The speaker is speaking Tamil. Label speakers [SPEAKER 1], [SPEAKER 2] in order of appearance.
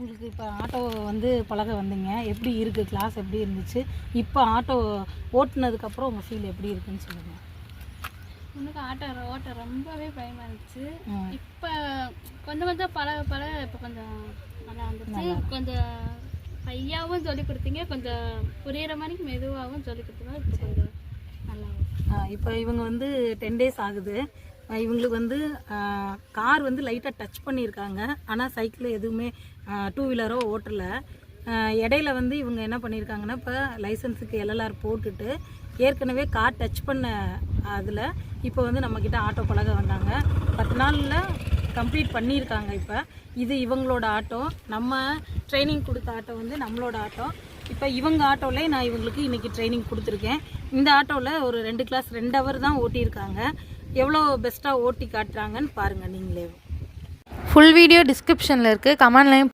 [SPEAKER 1] உங்களுக்கு இப்போ ஆட்டோ வந்து பழக வந்தீங்க. எப்படி இருக்குது கிளாஸ் எப்படி இருந்துச்சு? இப்போ ஆட்டோ ஓட்டுனதுக்கப்புறம் உங்கள் ஃபீல் எப்படி இருக்குன்னு சொல்லுங்கள்
[SPEAKER 2] உனக்கு ஆட்டோ ஓட்ட ரொம்பவே பயமா இருந்துச்சு. இப்போ கொஞ்சம் கொஞ்சம் பழக பழக இப்போ கொஞ்சம் நல்லா இருந்துச்சு கொஞ்சம் பையாவும் சொல்லி கொடுத்தீங்க. கொஞ்சம் புரியுற மாதிரி மெதுவாகவும் சொல்லி கொடுத்தீங்க. இப்போ கொஞ்சம் நல்லா.
[SPEAKER 1] இப்போ இவங்க வந்து டென் டேஸ் ஆகுது. இவங்களுக்கு வந்து கார் வந்து லைட்டாக டச் பண்ணியிருக்காங்க. ஆனால் சைக்கிள் எதுவுமே டூ வீலரோ ஓட்டலை. இடையில வந்து இவங்க என்ன பண்ணியிருக்காங்கன்னா இப்போ லைசன்ஸுக்கு எல்எல்ஆர் போட்டுட்டு ஏற்கனவே கார் டச் பண்ண அதில் இப்போ வந்து நம்மக்கிட்ட ஆட்டோ பழக வந்தாங்க. பத்து நாளில் கம்ப்ளீட் பண்ணியிருக்காங்க இப்போ. இது இவங்களோட ஆட்டோ நம்ம ட்ரைனிங் கொடுத்த ஆட்டோ வந்து நம்மளோட ஆட்டோ இப்போ இவங்க ஆட்டோவிலே நான் இவங்களுக்கு இன்றைக்கி ட்ரைனிங் கொடுத்துருக்கேன். இந்த ஆட்டோவில் ஒரு ரெண்டு கிளாஸ் ரெண்டு ஹவர் தான் ஓட்டியிருக்காங்க. எவ்வளோ பெஸ்ட்டாக ஓட்டி காட்டுறாங்கன்னு பாருங்கள் நீங்களே.
[SPEAKER 3] ஃபுல் வீடியோ டிஸ்கிரிப்ஷனில் இருக்குது கமெண்ட்லையும்